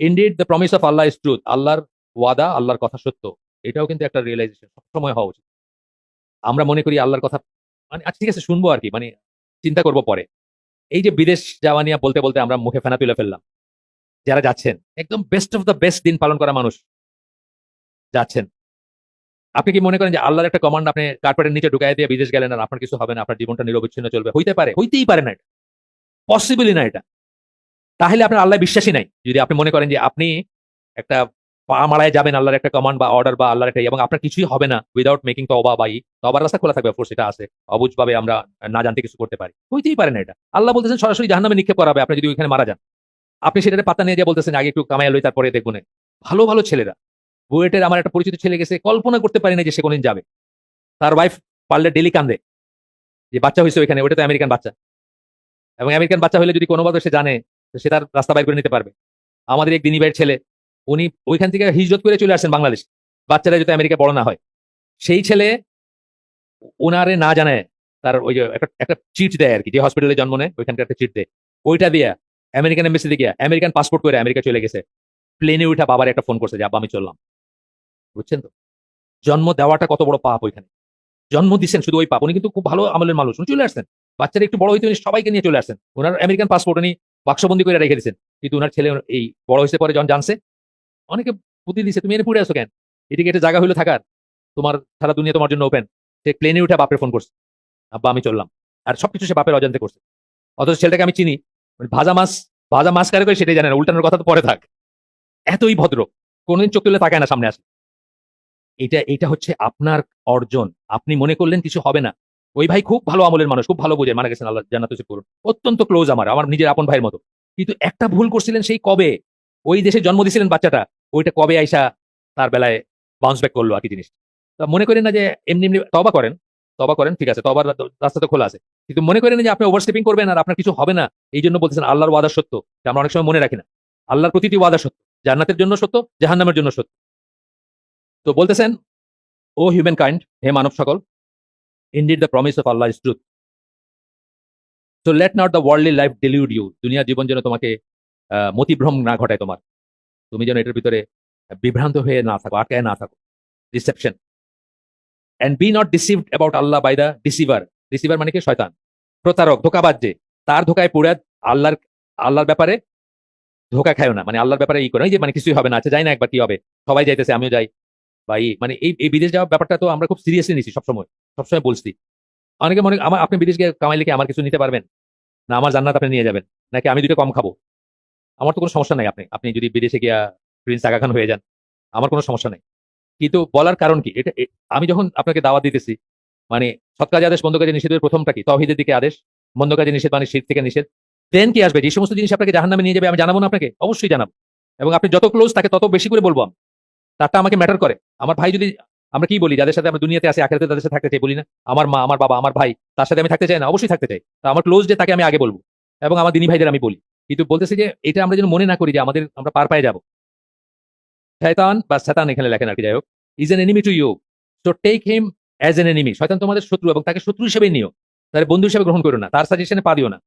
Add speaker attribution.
Speaker 1: Indeed the promise of Allah is truth আল্লাহর ওয়াদা, আল্লাহর কথা সত্য। এটাও কিন্তু একটা রিয়েলাইজেশন সবসময় হওয়া উচিত। আমরা মনে করি আল্লাহর কথা মানে আচ্ছা ঠিক আছে, শুনব আর কি। মানে চিন্তা করব পরে। এই যে বিদেশ যাওয়া নিয়ে বলতে বলতে আমরা মুখে ফেনা তুলে ফেললাম। যারা যাচ্ছেন, একদম বেস্ট অফ দ্য বেস্ট দিন পালন করা মানুষ যাচ্ছেন। আপনি কি মনে করেন যে আল্লাহর একটা কমান্ড আপনি কার্পেটের নিচে ঢুকাই দিয়ে বিদেশ গেলেন আর আপনার কিছু হবে না? আপনার জীবনটা নিরবিচ্ছিন্ন চলবে। হইতে পারে, হইতেই পারে না এটা। পসিবলই না এটা। তাহলে আপনার আল্লাহ বিশ্বাসী নাই। যদি আপনি মনে করেন যে আপনি একটা পা মারায় যাবেন আল্লাহর একটা কমান্ড বা অর্ডার বা আল্লাহর একটা এবং আপনার কিছুই হবে না উইদাউট মেকিং তবা বা ই তবার রাস্তা খোলা থাকবে এটা আছে। অবুঝভাবে আমরা না জানতে কিছু করতে পারি। হইতেই পারে না এটা। আল্লাহ বলতেছেন সরাসরি জাহান্নামে নিক্ষেপ করা হবে। আপনি যদি ওইখানে মারা যান। আপনি সেটাতে পাতা নিয়ে দিয়ে বলতেছেন, আগে একটু কামাই লই, তারপরে দেখুন ভালো ভালো ছেলেরা। বুয়েটের আমার একটা পরিচিত ছেলে গেছে, কল্পনা করতে পারি না যে সে কোনদিন যাবে। তার ওয়াইফ পারলে ডেলি কান্দে। যে বাচ্চা হয়েছে ওইখানে ওটা তো আমেরিকান বাচ্চা। এবং আমেরিকান বাচ্চা হলে যদি কোনোভাবে সে জানে তো সে তার রাস্তা বাইর করে নিতে পারবে। আমাদের এক দিনী ছেলে, উনি ওইখান থেকে হিজরত করে চলে আসছেন বাংলাদেশ। বাচ্চারা যদি আমেরিকা বড় না হয়। সেই ছেলে ওনারে না জানায়, তার ওই যে একটা একটা চিট দেয় আর কি, যে হসপিটালে জন্ম নেয়, ওইখানকার একটা চিট দেয়। ওইটা দিয়া আমেরিকান এম্বাসিতে গিয়া আমেরিকান পাসপোর্ট করে আমেরিকা চলে গেছে। প্লেনে উঠা বাবার একটা ফোন করছে যে, আব্বা, আমি চললাম। বুঝছেন তো? জন্ম দেওয়াটা কত বড় পাপ ওইখানে। জন্ম দিচ্ছেন শুধু ওই পাপ। উনি কিন্তু খুব ভালো আমলের মানুষ। উনি চলে আসছেন। বাচ্চারা একটু বড় হইতে উনি সবাইকে নিয়ে চলে আসছেন। ওনার আমেরিকান পাসপোর্ট উনি বাক্সবন্দি করে রেখে দিয়েছেন কিন্তু ওনার ছেলে এই বড় হয়েছে পরে যখন জানছে, অনেকে বুদ্ধি দিছে, তুমি এনে পড়ে আসো কেন? এদিকে এটা জায়গা হইল থাকার। তোমার সারা দুনিয়া তোমার জন্য ওপেন সে প্লেনে উঠে বাপের ফোন করছে। আব্বা, আমি চললাম। আর সবকিছু সে বাপের অজান্তে করছে। অথচ ছেলেটাকে আমি চিনি। ভাজা মাছ ভাজা মাছ কারে করে সেটাই জানে না। উল্টানোর কথা তো পরে থাক। এতই ভদ্র। কোনোদিন চোখ তুলে তাকায় না সামনে আসে এটা এটা হচ্ছে আপনার অর্জন। আপনি মনে করলেন কিছু হবে না। ওই ভাই খুব ভালো আমলের মানুষ, খুব ভালো বোঝেন। মারা গেছেন আল্লাহ জান্নাত করুন অত্যন্ত ক্লোজ আমার আমার নিজের আপন ভাইয়ের মতো। কিন্তু একটা ভুল করছিলেন সেই কবে? ওই দেশে জন্ম দিয়েছিলেন বাচ্চাটা, ওইটা কবে আইসা তার বেলায় বাউন্স ব্যাক করল আর কি জিনিস। মনে করেন না যে এমনি এমনি তবা করেন তবা করেন, ঠিক আছে তবার রাস্তা তো খোলা আছে। কিন্তু মনে করেন না যে আপনি ওভারস্টেপিং করবেন আর আপনার কিছু হবে না এই জন্য বলতেছেন আল্লাহর ওয়াদা সত্য। যে আমরা অনেক সময় মনে রাখি না। আল্লাহর প্রতিটি ওয়াদা সত্য, জান্নাতের জন্য সত্য, জাহান্নামের জন্য সত্য। তো বলতেছেন ও হিউম্যান কাইন্ড হে মানব সকল indeed the promise of Allah is truth so let not the worldly life delude you দুনিয়ার জীবন যেন তোমাকে মতিভ্রম না ঘটায় তোমার। তুমি যেন এটার ভিতরে বিভ্রান্ত হয়ে না থাকো, আটকায় না থাকো। Reception and be not deceived about Allah by the deceiver deceiver মানে কি? শয়তান। প্রতারক, ধোকাবাজ যে, তার ধোকায় পড়ে আল্লাহর আল্লাহর ব্যাপারে ধোকা খায় না। মানে আল্লাহর ব্যাপারে ই করে। যে মানে কিছুই হবে না। আচ্ছা যাই না একবার কি হবে। সবাই যাইতেছে, আমিও যাই। বা এই মানে এই এই বিদেশ যাওয়ার ব্যাপারটা তো আমরা খুব সিরিয়াসলি নিচ্ছি সবসময় সবসময় বলছি। অনেকে মনে, আমার, আপনি বিদেশ গিয়ে কামাইলে কি আমার কিছু নিতে পারবেন? না, আমার জান্নাত আপনি নিয়ে যাবেন, নাকি আমি দুটো কম খাব? আমার তো কোনো সমস্যা নাই আপনি আপনি যদি বিদেশে গিয়া প্রিন্স আগা খান হয়ে যান, আমার কোনো সমস্যা নেই। কিন্তু বলার কারণ কি? এটা আমি যখন আপনাকে দাওয়াত দিতেছি মানে সৎ কাজে আদেশ বন্ধ কাজে নিষেধের প্রথমটা কি? তহিদের দিকে আদেশ বন্ধ কাজে নিষেধ মানে শীত থেকে নিষেধ দেন কি আসবে? যে সমস্ত জিনিস আপনাকে জাহান্নামে নিয়ে যাবে, আমি জানাব না আপনাকে? অবশ্যই জানাব। এবং আপনি যত ক্লোজ থাকে তত বেশি করে বলব আমি। তারটা আমাকে ম্যাটার করে। আমার ভাই যদি আমরা কি বলি? যাদের সাথে আমরা দুনিয়াতে আসি আখেরাতে তাদের সাথে থাকতে চাই, বলি না? আমার মা, আমার বাবা, আমার ভাই, তার সাথে আমি থাকতে চাই না? অবশ্যই থাকতে চাই। তা আমার ক্লোজ যে, তাকে আমি আগে বলব। এবং আমার দিনী ভাইদের আমি বলি। কিন্তু বলতেছি যে, এটা আমরা যেন মনে না করি যে, আমাদের আমরা পার পায়ে যাব। শয়তান বা শয়তান এখানে লেখেন আর কি, যাই হোক। Is an enemy to you so take him as an enemy শয়তান তোমাদের শত্রু এবং তাকে শত্রু হিসেবে নিও। তার বন্ধু হিসেবে গ্রহণ করো না। তার সাজেশনে পা দিও না।